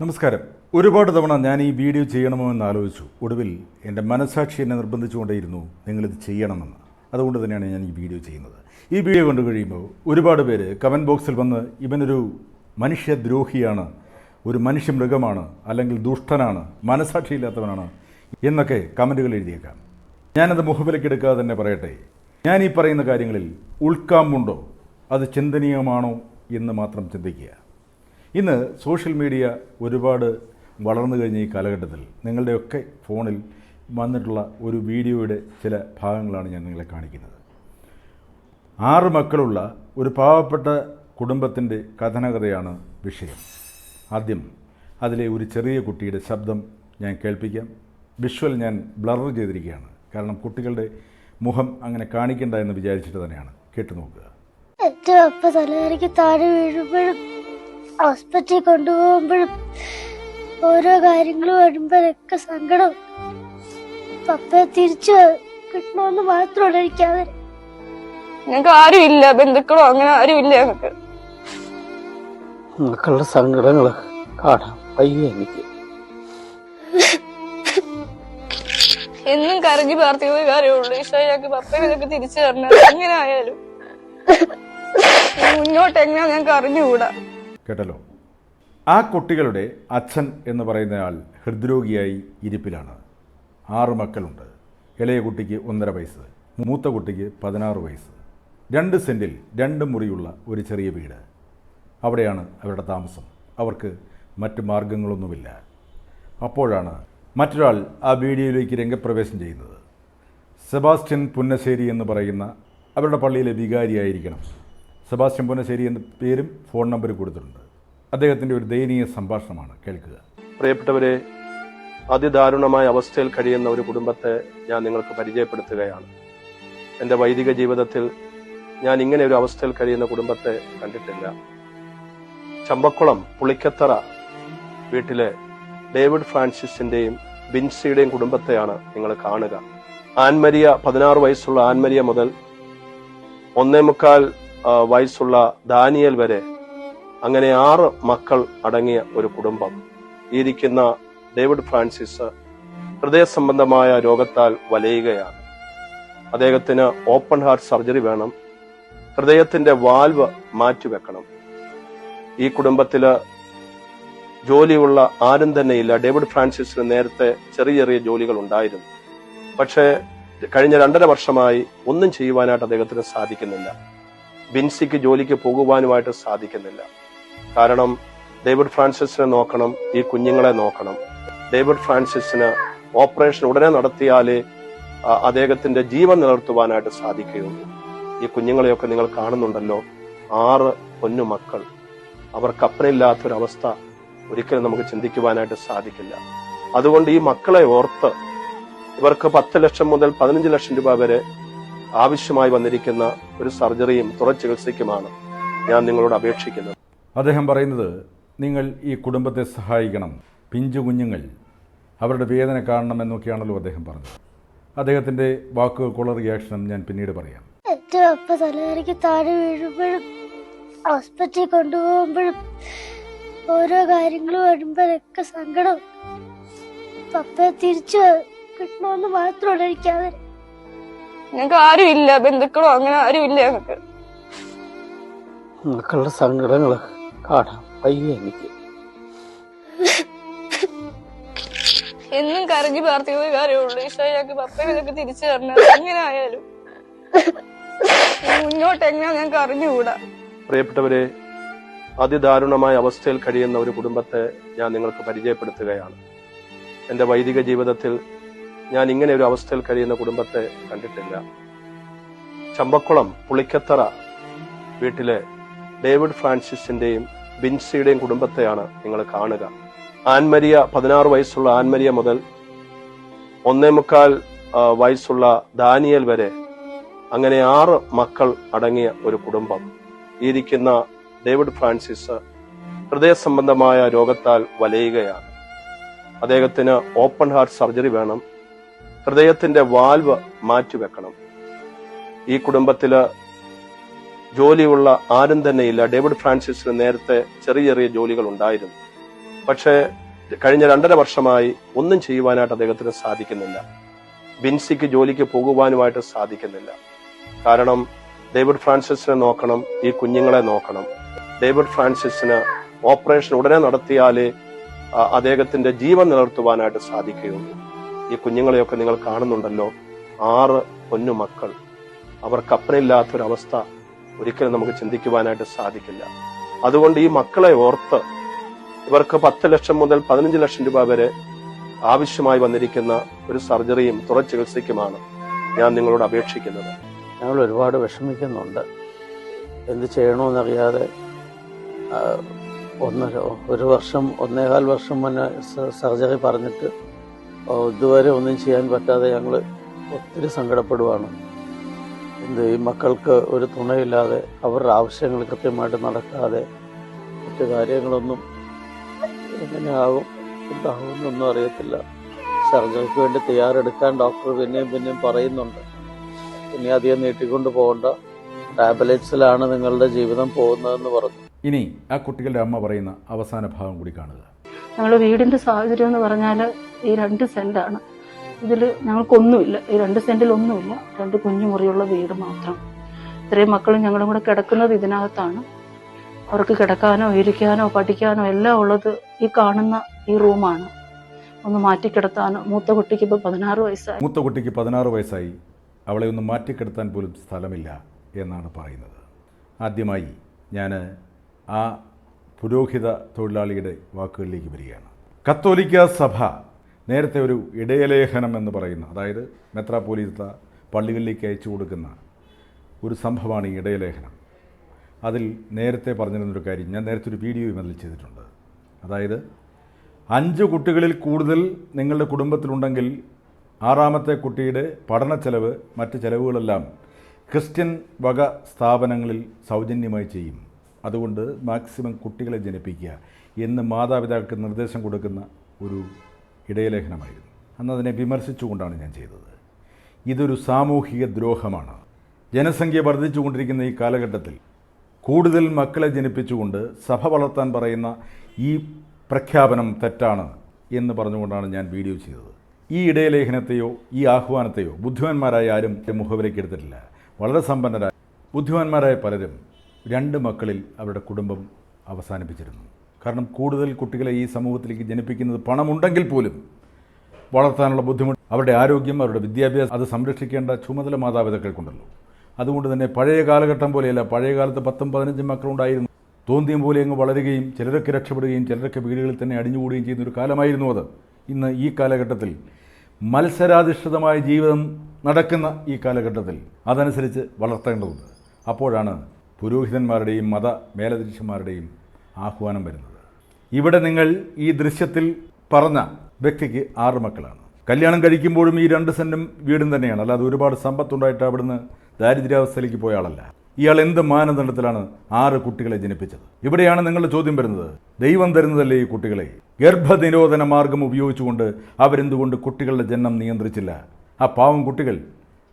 നമസ്കാരം. ഒരുപാട് തവണ ഞാൻ ഈ വീഡിയോ ചെയ്യണമോ എന്ന് ആലോചിച്ചു. ഒടുവിൽ എന്റെ മനസാക്ഷി എന്നെ നിർബന്ധിച്ചുകൊണ്ടേയിരുന്നു നിങ്ങളിത് ചെയ്യണമെന്ന്. അതുകൊണ്ട് തന്നെയാണ് ഞാൻ ഈ വീഡിയോ ചെയ്യുന്നത്. ഈ വീഡിയോ കണ്ടു കഴിയുമ്പോൾ ഒരുപാട് പേര് കമന്റ് ബോക്സിൽ വന്ന് ഇവനൊരു മനുഷ്യദ്രോഹിയാണ് ഒരു മനുഷ്യ മൃഗമാണ് അല്ലെങ്കിൽ ദുഷ്ടനാണ് മനസാക്ഷിയില്ലാത്തവനാണ് എന്നൊക്കെ കമന്റുകൾ എഴുതിയേക്കാം. ഞാനത് മുഖവിലക്കെടുക്കാതെ തന്നെ പറയട്ടെ. ഞാൻ ഈ പറയുന്ന കാര്യങ്ങളിൽ ഉൾക്കാമ്പുണ്ടോ? അത് ചിന്തനീയമാണോ എന്ന് മാത്രം ചിന്തിക്കുക. ഇന്ന് സോഷ്യൽ മീഡിയ ഒരുപാട് വളർന്നു കഴിഞ്ഞ ഈ കാലഘട്ടത്തിൽ നിങ്ങളുടെയൊക്കെ ഫോണിൽ വന്നിട്ടുള്ള ഒരു വീഡിയോയുടെ ചില ഭാഗങ്ങളാണ് ഞാൻ നിങ്ങളെ കാണിക്കുന്നത്. ആറ് മക്കളുള്ള ഒരു പാവപ്പെട്ട കുടുംബത്തിന്റെ കഥനകഥയാണ് വിഷയം. ആദ്യം അതിലെ ഒരു ചെറിയ കുട്ടിയുടെ ശബ്ദം ഞാൻ കേൾപ്പിക്കാം. വിഷ്വൽ ഞാൻ ബ്ലർ ചെയ്തിരിക്കുകയാണ്. കാരണം കുട്ടികളുടെ മുഖം അങ്ങനെ കാണിക്കണ്ട എന്ന് വിചാരിച്ചിട്ട് തന്നെയാണ്. കേട്ടു നോക്കുക. താഴെ ഹോസ്പിറ്റലിൽ കൊണ്ടുപോകുമ്പോഴും ഓരോ കാര്യങ്ങളും വരുമ്പോഴൊക്കെ സങ്കടം. പപ്പയെ തിരിച്ചു കിട്ടണമെന്ന് മാത്രമല്ല അവർ ഞങ്ങൾക്ക് ആരും ഇല്ല ബന്ധുക്കളോ അങ്ങനെ ആരും ഇല്ല ഞങ്ങൾക്ക് മക്കളുടെ സങ്കടങ്ങൾ കാണാൻ വയ്യ എനിക്ക്. എന്നും കരഞ്ഞു പ്രാർത്ഥിക്കുന്ന കാര്യമുള്ളൂ. ഈശോ ഞങ്ങൾക്ക് പപ്പയെ ഞങ്ങൾക്ക് തിരിച്ചു തരണം. എങ്ങനെ ആയാലും. മുന്നോട്ട് എങ്ങനെയാ ഞങ്ങൾക്ക് അറിഞ്ഞുകൂടാ. കേട്ടല്ലോ. ആ കുട്ടികളുടെ അച്ഛൻ എന്ന് പറയുന്നയാൾ ഹൃദ്രോഗിയായി ഇരിപ്പിലാണ്. ആറ് മക്കളുണ്ട്. ഇളയ കുട്ടിക്ക് ഒന്നര വയസ്സ് മൂത്ത കുട്ടിക്ക് പതിനാറ് വയസ്സ്. രണ്ട് സെന്റിൽ രണ്ട് മുറിയുള്ള ഒരു ചെറിയ വീട്. അവിടെയാണ് അവരുടെ താമസം. അവർക്ക് മറ്റ് മാർഗങ്ങളൊന്നുമില്ല. അപ്പോഴാണ് മറ്റൊരാൾ ആ വീഡിയോയിലേക്ക് രംഗപ്രവേശം ചെയ്യുന്നത്. സെബാസ്റ്റ്യൻ പുന്നശ്ശേരി എന്ന് പറയുന്ന അവരുടെ പള്ളിയിലെ വികാരിയായിരിക്കണം സെബാസ്റ്റ്യൻ പുന്നശ്ശേരി എന്ന പേരും ഫോൺ നമ്പരും കൊടുത്തിട്ടുണ്ട്. അദ്ദേഹത്തിന്റെ ഒരു ദയനീയ സംഭാഷണമാണ്. കേൾക്കുക. പ്രിയപ്പെട്ടവരെ അതിദാരുണമായ അവസ്ഥയിൽ കഴിയുന്ന ഒരു കുടുംബത്തെ ഞാൻ നിങ്ങൾക്ക് പരിചയപ്പെടുത്തുകയാണ്. എന്റെ വൈദിക ജീവിതത്തിൽ ഞാൻ ഇങ്ങനെ ഒരു അവസ്ഥയിൽ കഴിയുന്ന കുടുംബത്തെ കണ്ടിട്ടില്ല. ചമ്പക്കുളം പുളിക്കത്തറ വീട്ടിലെ ഡേവിഡ് ഫ്രാൻസിസിന്റെയും ബിൻസിയുടെയും കുടുംബത്തെയാണ് നിങ്ങൾ കാണുക. ആൻമരിയ പതിനാറ് വയസ്സുള്ള ആൻമരിയ മുതൽ ഒന്നേ മുക്കാൽ വയസ്സുള്ള ദാനിയൽ വരെ അങ്ങനെ ആറ് മക്കൾ അടങ്ങിയ ഒരു കുടുംബം. ഇരിക്കുന്ന ഡേവിഡ് ഫ്രാൻസിസ് ഹൃദയ സംബന്ധമായ രോഗത്താൽ വലയുകയാണ്. അദ്ദേഹത്തിന് ഓപ്പൺ ഹാർട്ട് സർജറി വേണം. ഹൃദയത്തിന്റെ വാൽവ് മാറ്റിവെക്കണം. ഈ കുടുംബത്തിൽ ജോലിയുള്ള ആരും ഇല്ല ഡേവിഡ് ഫ്രാൻസിസിന് നേരത്തെ ചെറിയ ചെറിയ ജോലികൾ ഉണ്ടായിരുന്നു. പക്ഷേ കഴിഞ്ഞ രണ്ടര വർഷമായി ഒന്നും ചെയ്യുവാനായിട്ട് അദ്ദേഹത്തിന് സാധിക്കുന്നില്ല. ബിൻസിക്ക് ജോലിക്ക് പോകുവാനുമായിട്ട് സാധിക്കുന്നില്ല. കാരണം ഡേവിഡ് ഫ്രാൻസിസിനെ നോക്കണം ഈ കുഞ്ഞുങ്ങളെ നോക്കണം. ഡേവിഡ് ഫ്രാൻസിസിന് ഓപ്പറേഷൻ ഉടനെ നടത്തിയാലേ അദ്ദേഹത്തിന്റെ ജീവൻ നിലനിർത്തുവാനായിട്ട് സാധിക്കുകയുള്ളൂ. ഈ കുഞ്ഞുങ്ങളെയൊക്കെ നിങ്ങൾ കാണുന്നുണ്ടല്ലോ ആറ് പൊന്നു മക്കൾ. അവർക്ക് അപ്പനില്ലാത്തൊരവസ്ഥ ഒരിക്കലും നമുക്ക് ചിന്തിക്കുവാനായിട്ട് സാധിക്കില്ല. അതുകൊണ്ട് ഈ മക്കളെ ഓർത്ത് ഇവർക്ക് പത്ത് ലക്ഷം മുതൽ പതിനഞ്ച് ലക്ഷം രൂപ വരെ ആവശ്യമായി വന്നിരിക്കുന്ന ഒരു സർജറിയും ചികിത്സയ്ക്കുമാണ് ഞാൻ നിങ്ങളോട് അപേക്ഷിക്കുന്നത്. അദ്ദേഹം പറയുന്നത് നിങ്ങൾ ഈ കുടുംബത്തെ സഹായിക്കണം. പിഞ്ചു കുഞ്ഞുങ്ങൾ. അവരുടെ വേദന കാണണം കാണണമെന്നൊക്കെയാണല്ലോ അദ്ദേഹം പറഞ്ഞത്. അദ്ദേഹത്തിന്റെ വാക്കുകൾക്കുള്ള റിയാക്ഷനും ഞാൻ പിന്നീട് പറയാം. എന്റെ അപ്പ തലകറിക്ക് താഴെ വീഴുമ്പോഴും ഹോസ്പിറ്റലിൽ കൊണ്ടുപോകുമ്പോഴും ഓരോ കാര്യങ്ങളും വരുമ്പോഴൊക്കെ സങ്കടം. പപ്പയെ തിരിച്ചു കിട്ടണമെന്ന് മാത്രമല്ല എനിക്കത് ഞങ്ങൾക്ക് ആരും ഇല്ല ബന്ധുക്കളോ അങ്ങനെ ആരും ഇല്ല ഞങ്ങൾക്ക് മക്കളുടെ സങ്കടങ്ങൾ കാണാൻ വയ്യ എനിക്ക്. എന്നും കരഞ്ഞു പ്രാർത്ഥിക്കുന്ന കാര്യമുള്ളൂ. ഈശോ ഞങ്ങൾക്ക് പപ്പയിലൊക്കെ തിരിച്ചു തരണം. എങ്ങനെ ആയാലും. മുന്നോട്ട് എങ്ങനെ ഞങ്ങൾക്ക് അറിഞ്ഞുകൂടാ. പ്രിയപ്പെട്ടവരെ അതിദാരുണമായ അവസ്ഥയിൽ കഴിയുന്ന ഒരു കുടുംബത്തെ ഞാൻ നിങ്ങൾക്ക് പരിചയപ്പെടുത്തുകയാണ്. എന്റെ വൈദിക ജീവിതത്തിൽ ഞാൻ ഇങ്ങനെ ഒരു അവസ്ഥയിൽ കഴിയുന്ന കുടുംബത്തെ കണ്ടിട്ടില്ല. ചമ്പക്കുളം പുളിക്കത്തറ വീട്ടിലെ ഡേവിഡ് ഫ്രാൻസിസിന്റെയും ബിൻസിയുടെയും കുടുംബത്തെയാണ് നിങ്ങൾ കാണുക. ആൻമരിയ പതിനാറ് വയസ്സുള്ള ആൻമരിയ മുതൽ ഒന്നേ മുക്കാൽ വയസ്സുള്ള ദാനിയൽ വരെ അങ്ങനെ ആറ് മക്കൾ അടങ്ങിയ ഒരു കുടുംബം. ഇരിക്കുന്ന ഡേവിഡ് ഫ്രാൻസിസ് ഹൃദയ സംബന്ധമായ രോഗത്താൽ വലയുകയാണ്. അദ്ദേഹത്തിന് ഓപ്പൺ ഹാർട്ട് സർജറി വേണം. ഹൃദയത്തിന്റെ വാൽവ് മാറ്റിവെക്കണം. ഈ കുടുംബത്തിൽ ജോലിയുള്ള ആരും തന്നെയില്ല. ഡേവിഡ് ഫ്രാൻസിസിന് നേരത്തെ ചെറിയ ചെറിയ ജോലികൾ ഉണ്ടായിരുന്നു പക്ഷേ കഴിഞ്ഞ രണ്ടര വർഷമായി ഒന്നും ചെയ്യുവാനായിട്ട് അദ്ദേഹത്തിന് സാധിക്കുന്നില്ല. ബിൻസിക്ക് ജോലിക്ക് പോകുവാനുമായിട്ട് സാധിക്കുന്നില്ല. കാരണം ഡേവിഡ് ഫ്രാൻസിസിനെ നോക്കണം ഈ കുഞ്ഞുങ്ങളെ നോക്കണം. ഡേവിഡ് ഫ്രാൻസിസിന് ഓപ്പറേഷൻ ഉടനെ നടത്തിയാലേ അദ്ദേഹത്തിന്റെ ജീവൻ നിലനിർത്തുവാനായിട്ട് സാധിക്കുകയുള്ളൂ. ഈ കുഞ്ഞുങ്ങളെയൊക്കെ നിങ്ങൾ കാണുന്നുണ്ടല്ലോ. ആറ് പൊന്നു മക്കൾ അവർക്ക് അപ്പനില്ലാത്തൊരവസ്ഥ ഒരിക്കലും നമുക്ക് ചിന്തിക്കുവാനായിട്ട് സാധിക്കില്ല. അതുകൊണ്ട് ഈ മക്കളെ ഓർത്ത് ഇവർക്ക് പത്ത് ലക്ഷം മുതൽ പതിനഞ്ച് ലക്ഷം രൂപ വരെ ആവശ്യമായി വന്നിരിക്കുന്ന ഒരു സർജറിയും തുറ ചികിത്സയ്ക്കുമാണ് ഞാൻ നിങ്ങളോട് അപേക്ഷിക്കുന്നത്. ഞങ്ങൾ ഒരുപാട് വിഷമിക്കുന്നുണ്ട്. എന്ത് ചെയ്യണമെന്നറിയാതെ ഒന്നര ഒരു വർഷം ഒന്നേകാൽ വർഷം മുന്നേ സർജറി പറഞ്ഞിട്ട് ഇതുവരെ ഒന്നും ചെയ്യാൻ പറ്റാതെ ഞങ്ങൾ ഒത്തിരി സങ്കടപ്പെടുവാണ്. എന്ത് ഈ മക്കൾക്ക് ഒരു തുണയില്ലാതെ അവരുടെ ആവശ്യങ്ങൾ കൃത്യമായിട്ട് നടക്കാതെ മറ്റു കാര്യങ്ങളൊന്നും എങ്ങനെയാകും എന്താകും എന്നൊന്നും അറിയത്തില്ല. സർജറിക്ക് വേണ്ടി തയ്യാറെടുക്കാൻ ഡോക്ടർ പിന്നെയും പിന്നെയും പറയുന്നുണ്ട്. ഇനി അധികം നീട്ടിക്കൊണ്ട് പോകണ്ട. ടാബ്ലറ്റ്സിലാണ് നിങ്ങളുടെ ജീവിതം പോകുന്നതെന്ന് പറഞ്ഞു. ഇനി ആ കുട്ടികളുടെ അമ്മ പറയുന്ന അവസാന ഭാഗം കൂടി കാണുക. ഞങ്ങളുടെ വീടിന്റെ സാഹചര്യം എന്ന് പറഞ്ഞാൽ ഈ രണ്ട് സെന്റാണ്. ഇതിൽ ഞങ്ങൾക്കൊന്നുമില്ല. ഈ രണ്ട് സെന്റിൽ ഒന്നുമില്ല രണ്ട് കുഞ്ഞു മുറിയുള്ള വീട് മാത്രം. ഇത്രയും മക്കളും ഞങ്ങളും കൂടെ കിടക്കുന്നത് ഇതിനകത്താണ്. അവർക്ക് കിടക്കാനോ ഇരിക്കാനോ പഠിക്കാനോ എല്ലാം ഉള്ളത് ഈ കാണുന്ന ഈ റൂമാണ്. ഒന്ന് മാറ്റിക്കിടത്താനോ മൂത്ത കുട്ടിക്ക് ഇപ്പോൾ പതിനാറ് വയസ്സായി. മൂത്ത കുട്ടിക്ക് പതിനാറ് വയസ്സായി. അവളെ ഒന്ന് മാറ്റിക്കിടത്താൻ പോലും സ്ഥലമില്ല എന്നാണ് പറയുന്നത്. ആദ്യമായി ഞാൻ ആ പുരോഹിത തൊഴിലാളിയുടെ വാക്കുകളിലേക്ക് വരികയാണ്. കത്തോലിക്ക സഭ നേരത്തെ ഒരു ഇടയലേഖനം എന്ന് പറയുന്ന അതായത് മെത്രാപ്പോലീത്ത പള്ളികളിലേക്ക് അയച്ചു കൊടുക്കുന്ന ഒരു സംഭവമാണ് ഈ ഇടയലേഖനം. അതിൽ നേരത്തെ പറഞ്ഞിരുന്നൊരു കാര്യം ഞാൻ നേരത്തെ ഒരു വീഡിയോയും അതിൽ ചെയ്തിട്ടുണ്ട്. അതായത് അഞ്ച് കുട്ടികളിൽ കൂടുതൽ നിങ്ങളുടെ കുടുംബത്തിലുണ്ടെങ്കിൽ ആറാമത്തെ കുട്ടിയുടെ പഠന ചെലവ് മറ്റ് ചെലവുകളെല്ലാം ക്രിസ്ത്യൻ വക സ്ഥാപനങ്ങളിൽ സൗജന്യമായി ചെയ്യും. അതുകൊണ്ട് മാക്സിമം കുട്ടികളെ ജനിപ്പിക്കുക എന്ന് മാതാപിതാക്കൾക്ക് നിർദ്ദേശം കൊടുക്കുന്ന ഒരു ഇടയലേഖനമായിരുന്നു. അന്ന് അതിനെ വിമർശിച്ചുകൊണ്ടാണ് ഞാൻ ചെയ്തത്. ഇതൊരു സാമൂഹിക ദ്രോഹമാണ്. ജനസംഖ്യ വർദ്ധിച്ചുകൊണ്ടിരിക്കുന്ന ഈ കാലഘട്ടത്തിൽ കൂടുതൽ മക്കളെ ജനിപ്പിച്ചുകൊണ്ട് സഭ വളർത്താൻ പറയുന്ന ഈ പ്രഖ്യാപനം തെറ്റാണ് എന്ന് പറഞ്ഞുകൊണ്ടാണ് ഞാൻ വീഡിയോ ചെയ്തത്. ഈ ഇടയലേഖനത്തെയോ ഈ ആഹ്വാനത്തെയോ ബുദ്ധിമാന്മാരായ ആരും മുഖവിലേക്ക് എടുത്തിട്ടില്ല. വളരെ സമ്പന്നരായ ബുദ്ധിമാന്മാരായ പലരും രണ്ട് മക്കളിൽ അവരുടെ കുടുംബം അവസാനിപ്പിച്ചിരുന്നു. കാരണം കൂടുതൽ കുട്ടികളെ ഈ സമൂഹത്തിലേക്ക് ജനിപ്പിക്കുന്നത് പണമുണ്ടെങ്കിൽ പോലും വളർത്താനുള്ള ബുദ്ധിമുട്ട് അവരുടെ ആരോഗ്യം അവരുടെ വിദ്യാഭ്യാസം അത് സംരക്ഷിക്കേണ്ട ചുമതല മാതാപിതാക്കൾക്കുണ്ടല്ലോ. അതുകൊണ്ട് തന്നെ പഴയ കാലഘട്ടം പോലെയല്ല പഴയ കാലത്ത് പത്തും പതിനഞ്ചും മക്കളുണ്ടായിരുന്നു തോന്നിയം പോലെ അങ്ങ് വളരുകയും ചിലരൊക്കെ രക്ഷപ്പെടുകയും ചിലരൊക്കെ വീടുകളിൽ തന്നെ അടിഞ്ഞുകൂടുകയും ചെയ്യുന്ന ഒരു കാലമായിരുന്നു അത്. ഇന്ന് ഈ കാലഘട്ടത്തിൽ മത്സരാധിഷ്ഠിതമായ ജീവിതം നടക്കുന്ന ഈ കാലഘട്ടത്തിൽ അതനുസരിച്ച് വളർത്തേണ്ടതുണ്ട്. അപ്പോഴാണ് പുരോഹിതന്മാരുടെയും മത മേലധ്യക്ഷന്മാരുടെയും ആഹ്വാനം വരുന്നത്. ഇവിടെ നിങ്ങൾ ഈ ദൃശ്യത്തിൽ പറഞ്ഞ വ്യക്തിക്ക് ആറ് മക്കളാണ്. കല്യാണം കഴിക്കുമ്പോഴും ഈ രണ്ട് സെന്റും വീടും തന്നെയാണ്. അല്ലാതെ ഒരുപാട് സമ്പത്തുണ്ടായിട്ട് അവിടുന്ന് ദാരിദ്ര്യാവസ്ഥയിലേക്ക് പോയ ആളല്ല. ഇയാൾ എന്ത് മാനദണ്ഡത്തിലാണ് ആറ് കുട്ടികളെ ജനിപ്പിച്ചത്? ഇവിടെയാണ് നിങ്ങളുടെ ചോദ്യം വരുന്നത്. ദൈവം തരുന്നതല്ലേ ഈ കുട്ടികളെ? ഗർഭനിരോധന മാർഗം ഉപയോഗിച്ചുകൊണ്ട് അവരെന്തുകൊണ്ട് കുട്ടികളുടെ ജന്മം നിയന്ത്രിച്ചില്ല? ആ പാവം കുട്ടികൾ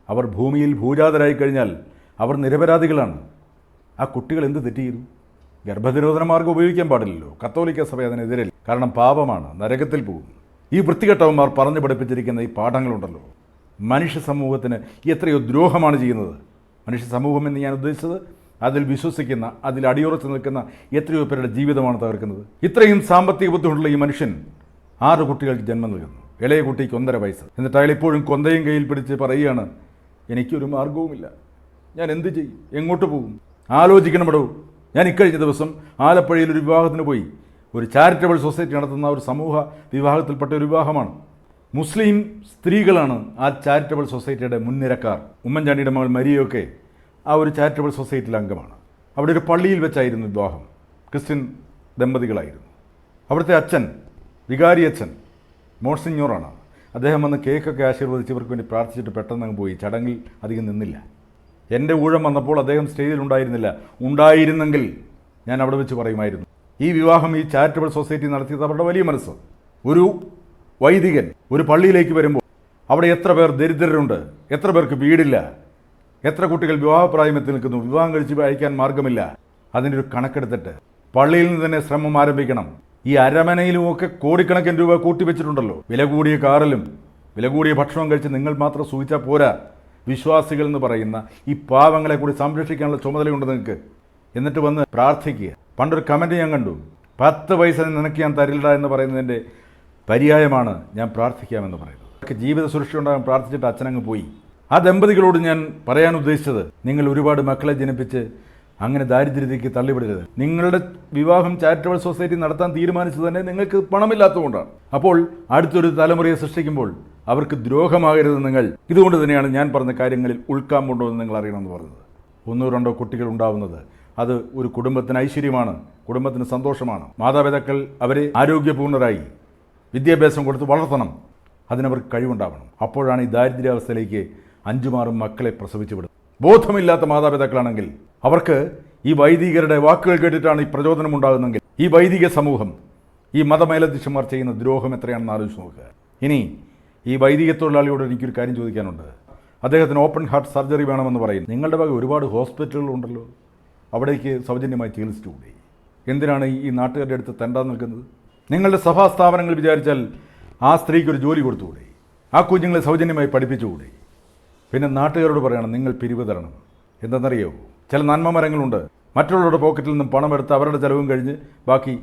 അവർ ഭൂമിയിൽ ഭൂജാതരായി കഴിഞ്ഞാൽ അവർ നിരപരാധികളാണ്. ആ കുട്ടികൾ എന്ത് തെറ്റ് ചെയ്തു? ഗർഭനിരോധന മാർഗം ഉപയോഗിക്കാൻ പാടില്ലല്ലോ. കത്തോലിക്ക സഭ അതിനെതിരെ കാരണം പാപമാണ് നരകത്തിൽ പോകും ഈ വൃത്തികെട്ടവന്മാർ പറഞ്ഞു പഠിപ്പിച്ചിരിക്കുന്ന ഈ പാഠങ്ങളുണ്ടല്ലോ. മനുഷ്യ സമൂഹത്തിന് എത്രയോ ദ്രോഹമാണ് ചെയ്യുന്നത്. മനുഷ്യ സമൂഹം എന്ന് ഞാൻ ഉദ്ദേശിച്ചത് അതിൽ വിശ്വസിക്കുന്ന അതിൽ അടിയുറച്ചു നിൽക്കുന്ന എത്രയോ പേരുടെ ജീവിതമാണ് തകർക്കുന്നത്. ഇത്രയും സാമ്പത്തിക ബുദ്ധിമുട്ടുള്ള ഈ മനുഷ്യൻ ആറ് കുട്ടികൾക്ക് ജന്മം നൽകുന്നു. ഇളയ കുട്ടിക്ക് ഒന്നര വയസ്സ്. എന്നിട്ട് അയാൾ ഇപ്പോഴും കൊന്തയും കയ്യിൽ പിടിച്ച് പറയുകയാണ് എനിക്കൊരു മാർഗവുമില്ല ഞാൻ എന്ത് ചെയ്യും? എങ്ങോട്ട് പോകും? ആലോചിക്കണം ആലോചിക്കണമടോ ഞാൻ ഇക്കഴിഞ്ഞ ദിവസം ആലപ്പുഴയിൽ ഒരു വിവാഹത്തിന് പോയി. ഒരു ചാരിറ്റബിൾ സൊസൈറ്റി നടത്തുന്ന ഒരു സമൂഹ വിവാഹത്തിൽപ്പെട്ട ഒരു വിവാഹമാണ്. മുസ്ലിം സ്ത്രീകളാണ് ആ ചാരിറ്റബിൾ സൊസൈറ്റിയുടെ മുൻനിരക്കാർ. ഉമ്മൻചാണ്ടിയുടെ മകൾ മരിയൊക്കെ ആ ഒരു ചാരിറ്റബിൾ സൊസൈറ്റിയിലെ അംഗമാണ്. അവിടെ ഒരു പള്ളിയിൽ വെച്ചായിരുന്നു വിവാഹം. ക്രിസ്ത്യൻ ദമ്പതികളായിരുന്നു. അവിടുത്തെ അച്ഛൻ വികാരി അച്ഛൻ മോൺസിഞ്ഞോറാണ് അദ്ദേഹം വന്ന് കേക്കൊക്കെ ആശീർവദിച്ച് ഇവർക്ക് വേണ്ടി പ്രാർത്ഥിച്ചിട്ട് പെട്ടെന്ന് അങ്ങ് പോയി. ചടങ്ങിൽ അധികം നിന്നില്ല. എന്റെ ഊഴം വന്നപ്പോൾ അദ്ദേഹം സ്റ്റേജിൽ ഉണ്ടായിരുന്നില്ല. ഉണ്ടായിരുന്നെങ്കിൽ ഞാൻ അവിടെ വെച്ച് പറയുമായിരുന്നു. ഈ വിവാഹം ഈ ചാരിറ്റബിൾ സൊസൈറ്റി നടത്തിയത് അവരുടെ വലിയ മനസ്സ്. ഒരു വൈദികൻ ഒരു പള്ളിയിലേക്ക് വരുമ്പോൾ അവിടെ എത്ര പേർ ദരിദ്രരുണ്ട് എത്ര പേർക്ക് വീടില്ല എത്ര കുട്ടികൾ വിവാഹപ്രായമെത്തി നിൽക്കുന്നു വിവാഹം കഴിച്ച് അയക്കാൻ മാർഗമില്ല അതിന്റെ ഒരു കണക്കെടുത്തിട്ട് പള്ളിയിൽ നിന്ന് തന്നെ ശ്രമം ആരംഭിക്കണം. ഈ അരമനയിലും ഒക്കെ കോടിക്കണക്കിന് രൂപ കൂട്ടിവെച്ചിട്ടുണ്ടല്ലോ. വില കൂടിയ കാറിലും വില കൂടിയ ഭക്ഷണം കഴിച്ച് നിങ്ങൾ മാത്രം സൂചിച്ചാൽ പോരാ. വിശ്വാസികൾ എന്ന് പറയുന്ന ഈ പാവങ്ങളെ കൂടി സംരക്ഷിക്കാനുള്ള ചുമതലയുണ്ട് നിങ്ങൾക്ക് എന്നിട്ട് വന്ന് പ്രാർത്ഥിക്കുക. പണ്ടൊരു കമന്റ് ഞാൻ കണ്ടു. പത്ത് പൈസ നിനക്ക് ഞാൻ തരില്ല എന്ന് പറയുന്നതിന്റെ പര്യായമാണ് ഞാൻ പ്രാർത്ഥിക്കാമെന്ന് പറയുന്നത്. അവർക്ക് ജീവിത സുരക്ഷ ഉണ്ടാകാൻ പ്രാർത്ഥിച്ചിട്ട് അച്ഛനങ്ങ് പോയി. ആ ദമ്പതികളോട് ഞാൻ പറയാൻ ഉദ്ദേശിച്ചത് നിങ്ങൾ ഒരുപാട് മക്കളെ ജനിപ്പിച്ച് അങ്ങനെ ദാരിദ്ര്യത്തിലേക്ക് തള്ളിവിടരുത്. നിങ്ങളുടെ വിവാഹം ചാരിറ്റബിൾ സൊസൈറ്റി നടത്താൻ തീരുമാനിച്ചത് തന്നെ നിങ്ങൾക്ക് പണമില്ലാത്തതുകൊണ്ടാണ്. അപ്പോൾ അടുത്തൊരു തലമുറയെ സൃഷ്ടിക്കുമ്പോൾ അവർക്ക് ദ്രോഹമാകരുത് നിങ്ങൾ. ഇതുകൊണ്ട് തന്നെയാണ് ഞാൻ പറഞ്ഞ കാര്യങ്ങളിൽ ഉൾക്കാമ്പുണ്ടോ എന്ന് നിങ്ങൾ അറിയണമെന്ന് പറഞ്ഞത്. ഒന്നോ രണ്ടോ കുട്ടികൾ ഉണ്ടാവുന്നത് അത് ഒരു കുടുംബത്തിന് ഐശ്വര്യമാണ് കുടുംബത്തിന് സന്തോഷമാണ്. മാതാപിതാക്കൾ അവരെ ആരോഗ്യപൂർണരായി വിദ്യാഭ്യാസം കൊടുത്ത് വളർത്തണം. അതിനവർക്ക് കഴിവുണ്ടാവണം. അപ്പോഴാണ് ഈ ദാരിദ്ര്യാവസ്ഥയിലേക്ക് അഞ്ചുമാറും മക്കളെ പ്രസവിച്ചു വിടുന്നത് ബോധമില്ലാത്ത മാതാപിതാക്കളാണെങ്കിൽ അവർക്ക് ഈ വൈദികരുടെ വാക്കുകൾ കേട്ടിട്ടാണ് ഈ പ്രചോദനം ഉണ്ടാകുന്നതെങ്കിൽ ഈ വൈദിക സമൂഹം ഈ മതമേലധ്യക്ഷന്മാർ ചെയ്യുന്ന ദ്രോഹം എത്രയാണെന്ന് ആലോചിച്ച് നോക്കുക. ഇനി ഈ വൈദിക തൊഴിലാളിയോട് എനിക്കൊരു കാര്യം ചോദിക്കാനുണ്ട്. അദ്ദേഹത്തിന് ഓപ്പൺ ഹാർട്ട് സർജറി വേണമെന്ന് പറയും നിങ്ങളുടെ വക ഒരുപാട് ഹോസ്പിറ്റലുകളുണ്ടല്ലോ അവിടേക്ക് സൗജന്യമായി ചികിത്സിച്ചുകൂടെ എന്തിനാണ് ഈ നാട്ടുകാരുടെ അടുത്ത് തെണ്ടാൻ നിൽക്കുന്നത്? നിങ്ങളുടെ സഭാ സ്ഥാപനങ്ങൾ വിചാരിച്ചാൽ ആ സ്ത്രീക്ക് ഒരു ജോലി കൊടുത്തുകൂടെ ആ കുഞ്ഞുങ്ങളെ സൗജന്യമായി പഠിപ്പിച്ചുകൂടി പിന്നെ നാട്ടുകാരോട് പറയണം നിങ്ങൾ പിരിവ് തരണം. എന്തെന്നറിയോ? ചില നന്മ മരങ്ങളുണ്ട് മറ്റുള്ളവരുടെ പോക്കറ്റിൽ നിന്നും പണമെടുത്ത് അവരുടെ ചെലവും കഴിഞ്ഞ് ബാക്കി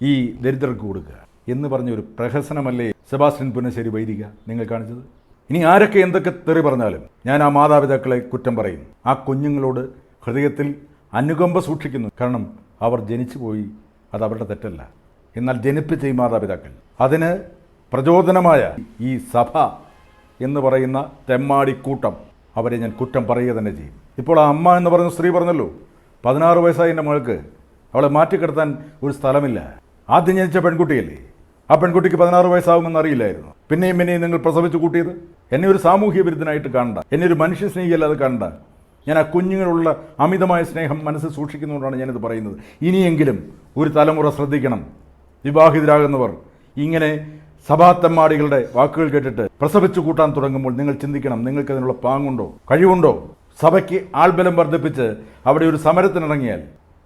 ഈ ദരിദ്രർക്ക് കൊടുക്കുക എന്ന് പറഞ്ഞൊരു പ്രഹസനമല്ലേ? സെബാസ്റ്റ്യൻ പുന്നശ്ശേരി വൈദിക നിങ്ങൾ കാണിച്ചത്? ഇനി ആരൊക്കെ എന്തൊക്കെ തെറി പറഞ്ഞാലും ഞാൻ ആ മാതാപിതാക്കളെ കുറ്റം പറയും. ആ കുഞ്ഞുങ്ങളോട് ഹൃദയത്തിൽ അനുകമ്പ സൂക്ഷിക്കുന്നു. കാരണം അവർ ജനിച്ചു പോയി അത് അവരുടെ തെറ്റല്ല. എന്നാൽ ജനിപ്പിച്ച ഈ മാതാപിതാക്കൾ അതിന് പ്രചോദനമായ ഈ സഭ എന്ന് പറയുന്ന തെമ്മാടിക്കൂട്ടം അവരെ ഞാൻ കുറ്റം പറയുക തന്നെ ചെയ്യും. ഇപ്പോൾ ആ അമ്മ എന്ന് പറയുന്ന സ്ത്രീ പറഞ്ഞല്ലോ പതിനാറ് വയസ്സായി എന്റെ മകൾക്ക് അവളെ മാറ്റിക്കിടത്താൻ ഒരു സ്ഥലമില്ല. ആദ്യം ജനിച്ച പെൺകുട്ടിയല്ലേ? ആ പെൺകുട്ടിക്ക് പതിനാറ് വയസ്സാകുമെന്ന് അറിയില്ലായിരുന്നു. പിന്നെയും പിന്നെയും നിങ്ങൾ പ്രസവിച്ചു കൂട്ടിയത്? എന്നെ ഒരു സാമൂഹ്യ വിരുദ്ധനായിട്ട് കണ്ട എന്നെ ഒരു മനുഷ്യ സ്നേഹിയല്ലാതെ കണ്ട ഞാൻ ആ കുഞ്ഞുങ്ങളുള്ള അമിതമായ സ്നേഹം മനസ്സിൽ സൂക്ഷിക്കുന്നതുകൊണ്ടാണ് ഞാനിത് പറയുന്നത്. ഇനിയെങ്കിലും ഒരു തലമുറ ശ്രദ്ധിക്കണം. വിവാഹിതരാകുന്നവർ ഇങ്ങനെ സഭാത്തമ്മാടികളുടെ വാക്കുകൾ കേട്ടിട്ട് പ്രസവിച്ചു കൂട്ടാൻ തുടങ്ങുമ്പോൾ നിങ്ങൾ ചിന്തിക്കണം നിങ്ങൾക്ക് അതിനുള്ള പാങ്ങുണ്ടോ? കഴിവുണ്ടോ? സഭയ്ക്ക് ആൾബലം വർദ്ധിപ്പിച്ച് അവിടെ ഒരു സമരത്തിനിറങ്ങിയാൽ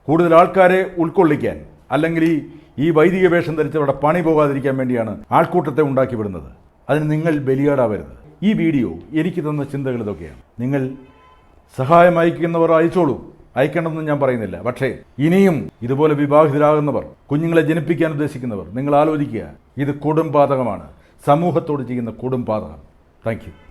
കൂടുതൽ ആൾക്കാരെ ഉൾക്കൊള്ളിക്കാൻ അല്ലെങ്കിൽ ഈ ഈ വൈദിക വേഷം ധരിച്ചവരുടെ പണി പോകാതിരിക്കാൻ വേണ്ടിയാണ് ആൾക്കൂട്ടത്തെ ഉണ്ടാക്കി വിടുന്നത് അതിന് നിങ്ങൾ ബലിയാടാവരുത്. ഈ വീഡിയോ എനിക്ക് തന്ന ചിന്തകൾ ഇതൊക്കെയാണ്. നിങ്ങൾ സഹായം അയക്കുന്നവർ അയച്ചോളൂ. അയക്കണമെന്ന് ഞാൻ പറയുന്നില്ല. പക്ഷേ ഇനിയും ഇതുപോലെ വിവാഹിതരാകുന്നവർ കുഞ്ഞുങ്ങളെ ജനിപ്പിക്കാൻ ഉദ്ദേശിക്കുന്നവർ നിങ്ങൾ ആലോചിക്കുക. ഇത് കൊടുംപാതകമാണ്. സമൂഹത്തോട് ചെയ്യുന്ന കൊടുംപാതകം. Thank you.